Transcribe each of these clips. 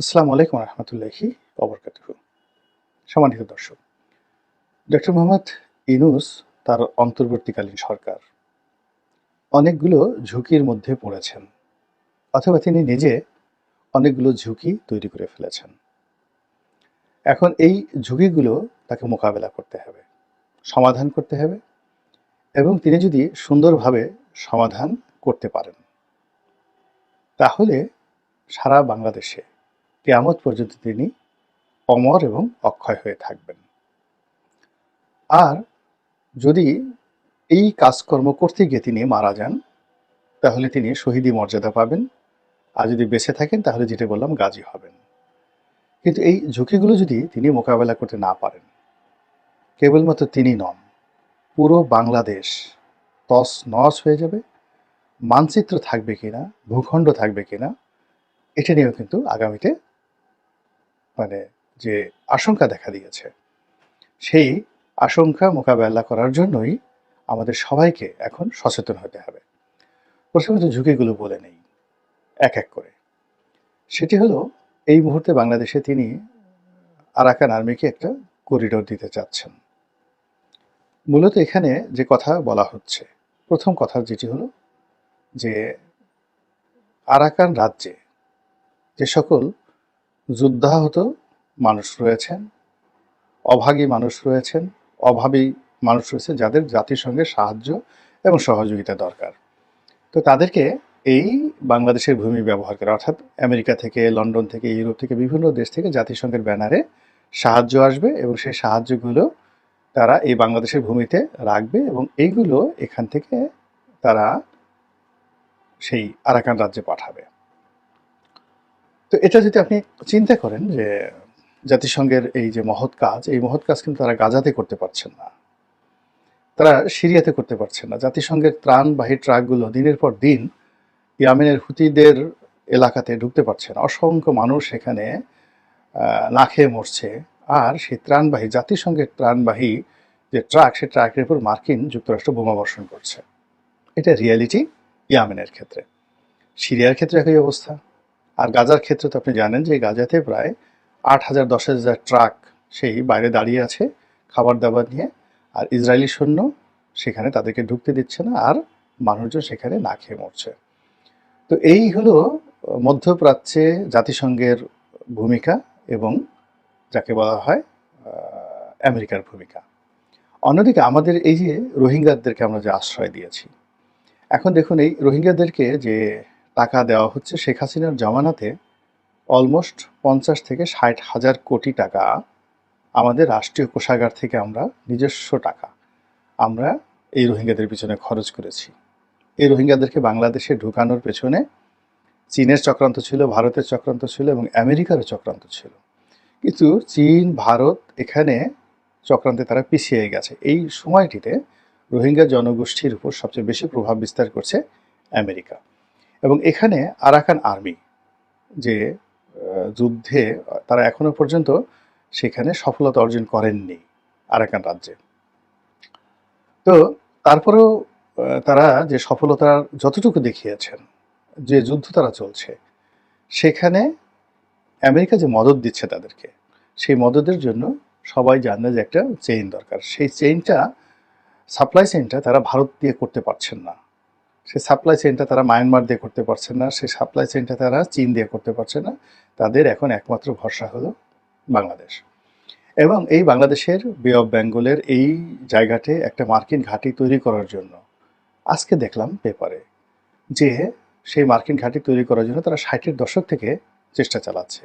আসসালামু আলাইকুম রহমতুল্লাহি অবরকাতুহ সম্মানিত দর্শক, ডক্টর মোহাম্মদ ইনুস তার অন্তর্বর্তীকালীন সরকার। অনেকগুলো ঝুঁকির মধ্যে পড়েছেন, অথবা তিনি নিজে অনেকগুলো ঝুঁকি তৈরি করে ফেলেছেন। এখন এই ঝুঁকিগুলো তাকে মোকাবেলা করতে হবে, সমাধান করতে হবে এবং তিনি যদি সুন্দরভাবে সমাধান করতে পারেন, তাহলে সারা বাংলাদেশে কেয়ামত পর্যন্ত তিনি অমর এবং অক্ষয় হয়ে থাকবেন। আর যদি এই কাজকর্ম করতে গিয়ে তিনি মারা যান, তাহলে তিনি শহীদি মর্যাদা পাবেন। আর যদি বেঁচে থাকেন, তাহলে যেটা বললাম, গাজী হবেন। কিন্তু এই ঝুঁকিগুলো যদি তিনি মোকাবেলা করতে না পারেন, কেবলমাত্র তিনি নন, পুরো বাংলাদেশ তস নস হয়ে যাবে। মানচিত্র থাকবে কিনা, ভূখণ্ড থাকবে কিনা, এটা নিয়েও কিন্তু আগামীতে মানে যে আশঙ্কা দেখা দিয়েছে, সেই আশঙ্কা মোকাবেলা করার জন্যই আমাদের সবাইকে এখন সচেতন হতে হবে। প্রথমত ঝুঁকিগুলো বলে নেই, এক এক করে। সেটি হলো, এই মুহূর্তে বাংলাদেশে তিনি আরাকান আর্মিকে একটা করিডোর দিতে চাচ্ছেন। মূলত এখানে যে কথা বলা হচ্ছে, প্রথম কথা যেটি হলো যে আরাকান রাজ্যে যে সকল যুদ্ধাহত মানুষ রয়েছেন, অভাগী মানুষ রয়েছেন, অভাবী মানুষ রয়েছে যাদের জাতিসংঘের সাহায্য এবং সহযোগিতা দরকার। তো তাদেরকে এই বাংলাদেশের ভূমি ব্যবহার করে, অর্থাৎ আমেরিকা থেকে, লন্ডন থেকে, ইউরোপ থেকে, বিভিন্ন দেশ থেকে জাতিসংঘের ব্যানারে সাহায্য আসবে এবং সেই সাহায্যগুলো তারা এই বাংলাদেশের ভূমিতে রাখবে এবং এইগুলো এখান থেকে তারা সেই আরাকান রাজ্যে পাঠাবে। তো এটা যদি আপনি চিন্তা করেন যে জাতিসংঘের এই যে মহৎ কাজ এই মহৎ কাজ কিন্তু তারা গাজাতে করতে পারছেন না। তারা সিরিয়াতে করতে পারছেন না। জাতিসংঘের ত্রাণবাহী ট্রাকগুলো দিনের পর দিন ইয়ামেনের হুতিদের এলাকাতে ঢুকতে পারছে না। অসংখ্য মানুষ আহ, না খেয়ে মরছে। আর সেই ত্রাণবাহী জাতিসংঘের ত্রাণবাহী যে ট্রাক সেই ট্রাকের উপর মার্কিন যুক্তরাষ্ট্র বোমা বর্ষণ করছে। এটা রিয়ালিটি ইয়ামেনের ক্ষেত্রে। সিরিয়ার ক্ষেত্রে একই অবস্থা। আর গাজার ক্ষেত্রে তো আপনি জানেন যে গাজাতে প্রায় আট হাজার, দশ হাজার ট্রাক সেই বাইরে দাঁড়িয়ে আছে খাবার দাবার নিয়ে, আর ইসরায়েলি সৈন্য সেখানে তাদেরকে ঢুকতে দিচ্ছে না, আর মানুষজন সেখানে না খেয়ে মরছে। তো এই হলো মধ্যপ্রাচ্যে জাতিসংঘের ভূমিকা এবং যাকে বলা হয় আমেরিকার ভূমিকা। অন্যদিকে আমাদের এই যে রোহিঙ্গাদেরকে আমরা যে আশ্রয় দিয়েছি, এখন দেখুন এই রোহিঙ্গাদেরকে যে টাকা দেওয়া হচ্ছে শেখ হাসিনার জমানাতে অলমোস্ট পঞ্চাশ থেকে ষাট হাজার কোটি টাকা আমাদের রাষ্ট্রীয় কোষাগার থেকে আমরা নিজস্ব টাকা আমরা এই রোহিঙ্গাদের পিছনে খরচ করেছি। এই রোহিঙ্গাদেরকে বাংলাদেশে ঢুকানোর পেছনে চীনের চক্রান্ত ছিল, ভারতের চক্রান্ত ছিল এবং আমেরিকারও চক্রান্ত ছিল। কিন্তু চীন, ভারত এখানে চক্রান্তে তারা পিছিয়ে গেছে। এই সময়টিতে রোহিঙ্গা জনগোষ্ঠীর উপর সবচেয়ে বেশি প্রভাব বিস্তার করছে আমেরিকা। এবং এখানে আরাকান আর্মি যে যুদ্ধে তারা এখনও পর্যন্ত সেখানে সফলতা অর্জন করেননি আরাকান রাজ্যে। তো তারপরেও তারা যে সফলতার যতটুকু দেখিয়েছেন, যে যুদ্ধ তারা চলছে, সেখানে আমেরিকা যে মদত দিচ্ছে তাদেরকে, সেই মদতের জন্য সবাই জানে যে একটা চেইন দরকার। সেই চেইনটা সাপ্লাই চেইনটা তারা ভারত দিয়ে করতে পারছেন না। সেই সাপ্লাই চেইনটা তারা মায়ানমার দিয়ে করতে পারছে না সেই সাপ্লাই চেইনটা তারা চীন দিয়ে করতে পারছে না। তাদের এখন একমাত্র ভরসা হলো বাংলাদেশ। এবং এই বাংলাদেশের বে অফ বেঙ্গলের এই জায়গাতে একটা মার্কিন ঘাঁটি তৈরি করার জন্য আজকে দেখলাম পেপারে যে সেই মার্কিন ঘাঁটি তৈরি করার জন্য তারা ষাটের দশক থেকে চেষ্টা চালাচ্ছে।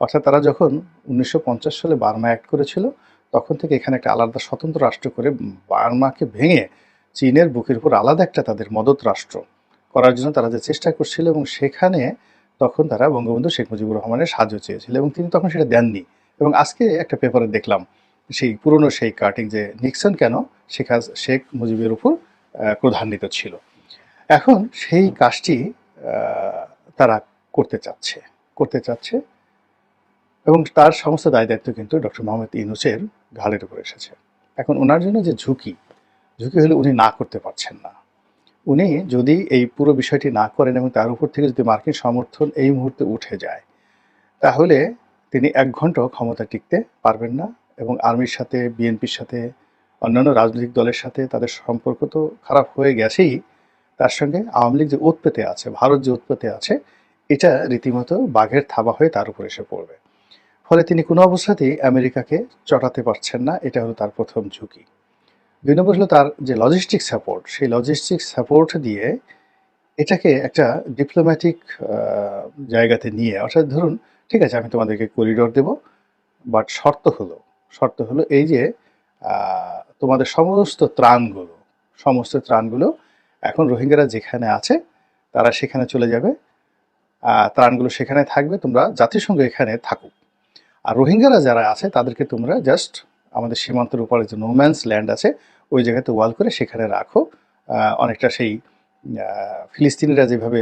অর্থাৎ তারা যখন উনিশশো পঞ্চাশ সালে বার্মা অ্যাক্ট করেছিল, তখন থেকে এখানে একটা আলাদা স্বতন্ত্র রাষ্ট্র করে বার্মাকে ভেঙে চীনের বুকের উপর আলাদা একটা তাদের মদত রাষ্ট্র। করার জন্য তারা যে চেষ্টা করছিল এবং সেখানে তখন তারা বঙ্গবন্ধু শেখ মুজিবুর রহমানের সাহায্য চেয়েছিল এবং তিনি তখন সেটা দেননি। এবং আজকে একটা পেপারে দেখলাম, সেই পুরনো সেই কাটিং যে নিক্সন কেন, শেখ শেখ মুজিবের উপর ক্রধান্বিত ছিল। এখন সেই কাজটি তারা করতে চাচ্ছে করতে চাচ্ছে এবং তার সমস্ত দায় দায়িত্ব কিন্তু ডক্টর মোহাম্মদ ইউনুসের ঘাড়ের উপর এসেছে। এখন ওনার জন্য যে ঝুঁকি ঝুঁকি হলে উনি না করতে পারছেন না। উনি যদি এই পুরো বিষয়টি না করেন এবং তার উপর থেকে যদি মার্কিন সমর্থন এই মুহূর্তে উঠে যায়, তাহলে তিনি এক ঘন্টাও ক্ষমতা টিকতে পারবেন না এবং আর্মির সাথে, বিএনপির সাথে, অন্যান্য রাজনৈতিক দলের সাথে তাদের সম্পর্ক তো খারাপ হয়ে গেছেই। তার সঙ্গে আওয়ামী লীগ যে উৎপেতে আছে, ভারত যে উৎপেতে আছে, এটা রীতিমতো বাঘের থাবা হয়ে তার উপর এসে পড়বে। ফলে তিনি কোনো অবস্থাতেই আমেরিকাকে চটাতে পারছেন না, এটা হলো তার প্রথম ঝুঁকি। দুই নম্বর হলো তার যে লজিস্টিক সাপোর্ট সেই লজিস্টিক সাপোর্ট দিয়ে এটাকে একটা ডিপ্লোম্যাটিক জায়গাতে নিয়ে, অর্থাৎ ধরুন, ঠিক আছে, আমি তোমাদেরকে করিডোর দেব বাট শর্ত হলো শর্ত হলো এই যে তোমাদের সমস্ত ত্রাণগুলো সমস্ত ত্রাণগুলো এখন রোহিঙ্গারা যেখানে আছে, তারা সেখানে চলে যাবে ত্রাণগুলো সেখানে থাকবে, তোমরা জাতিসংঘ এখানে থাকুক। আর রোহিঙ্গারা যারা আছে, তাদেরকে তোমরা জাস্ট আমাদের সীমান্তের উপরে যে নোম্যান্স ল্যান্ড আছে, ওই জায়গাতে ওয়াল করে সেখানে রাখো। অনেকটা সেই ফিলিস্তিনিরা যেভাবে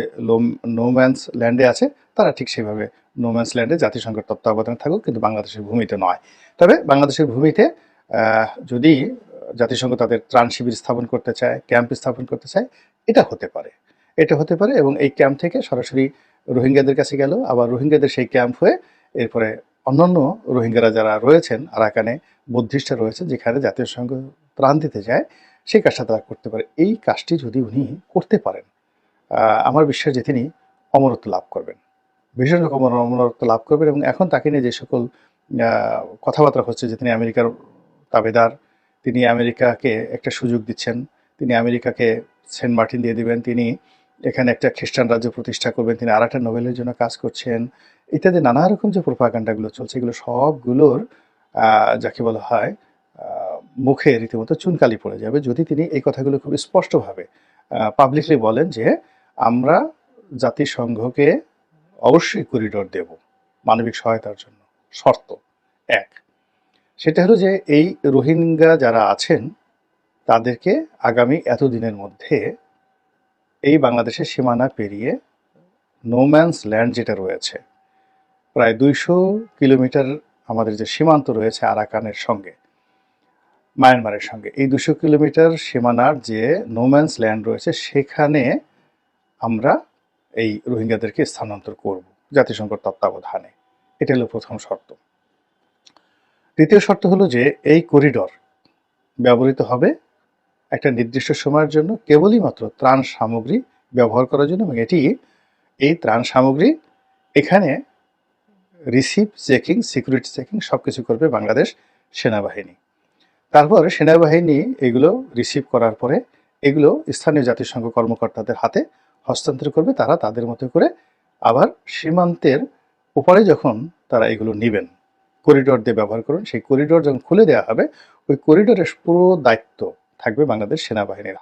নোম্যান্স ল্যান্ডে আছে, তারা ঠিক সেভাবে নোম্যান্স ল্যান্ডে জাতিসংঘের তত্ত্বাবধানে থাকুক, কিন্তু বাংলাদেশের ভূমিতে নয়। তবে বাংলাদেশের ভূমিতে যদি জাতিসংঘ তাদের ত্রাণ শিবির স্থাপন করতে চায়, ক্যাম্প স্থাপন করতে চায়, এটা হতে পারে। এটা হতে পারে এবং এই ক্যাম্প থেকে সরাসরি রোহিঙ্গাদের কাছে গেল, আবার রোহিঙ্গাদের সেই ক্যাম্প হয়ে এরপরে অন্যান্য রোহিঙ্গারা যারা রয়েছেন আরাকানে বুদ্ধিস্টরা রয়েছে যেখানে জাতীয় সংঘ ত্রাণ দিতে যায়, সেই কাজটা তারা করতে পারে। এই কাজটি যদি উনি করতে পারেন আমার বিশ্বাস যে তিনি অমরত্ব লাভ করবেন। ভীষণ রকম অমরত্ব লাভ করবেন এবং এখন তাকে নিয়ে যে সকল কথাবার্তা হচ্ছে যে তিনি আমেরিকার তাবেদার, তিনি আমেরিকাকে একটা সুযোগ দিচ্ছেন, তিনি আমেরিকাকে সেন্ট মার্টিন দিয়ে দিবেন, তিনি এখানে একটা খ্রিস্টান রাজ্য প্রতিষ্ঠা করবেন, তিনি আর একটা নোবেলের জন্য কাজ করছেন ইত্যাদি নানা রকম যে প্রোপাগান্ডাগুলো চলছে, এগুলো সবগুলোর যাকে বলা হয় মুখে রীতিমতো চুনকালি পড়ে যাবে। যদি তিনি এই কথাগুলো খুব স্পষ্টভাবে পাবলিকলি বলেন যে, আমরা জাতিসংঘকে অবশ্যই করিডোর দেব, মানবিক সহায়তার জন্য, শর্ত এক। সেটা হলো যে, এই রোহিঙ্গা যারা আছেন, তাদেরকে আগামী এতদিনের মধ্যে এই বাংলাদেশের সীমানা পেরিয়ে নোম্যান্স ল্যান্ড যেটা রয়েছে প্রায় দুইশো কিলোমিটার আমাদের যে সীমান্ত রয়েছে আরাকানের সঙ্গে, মায়ানমারের সঙ্গে। এই দুশো কিলোমিটার সীমানার যে নোম্যান্স ল্যান্ড রয়েছে, সেখানে আমরা এই রোহিঙ্গাদেরকে স্থানান্তর করব জাতিসংঘের তত্ত্বাবধানে। এটা হলো প্রথম শর্ত। দ্বিতীয় শর্ত হলো যে এই করিডর ব্যবহৃত হবে একটা নির্দিষ্ট সময়ের জন্য, কেবলই মাত্র ত্রাণ সামগ্রী ব্যবহার করার জন্য, এবং এটি এই ত্রাণ সামগ্রী এখানে রিসিভ চেকিং, সিকিউরিটি চেকিং সব কিছু করবে বাংলাদেশ সেনাবাহিনী। তারপর সেনাবাহিনী এগুলো রিসিভ করার পরে এগুলো স্থানীয় জাতিসংঘ কর্মকর্তাদের হাতে হস্তান্তর করবে, তারা তাদের মতো করে আবার সীমান্তের উপরে যখন তারা এগুলো নেবেন, করিডোর দিয়ে ব্যবহার করুন, সেই করিডোর যখন খুলে দেওয়া হবে, ওই করিডোরের পুরো দায়িত্ব থাকবে বাংলাদেশ সেনাবাহিনীর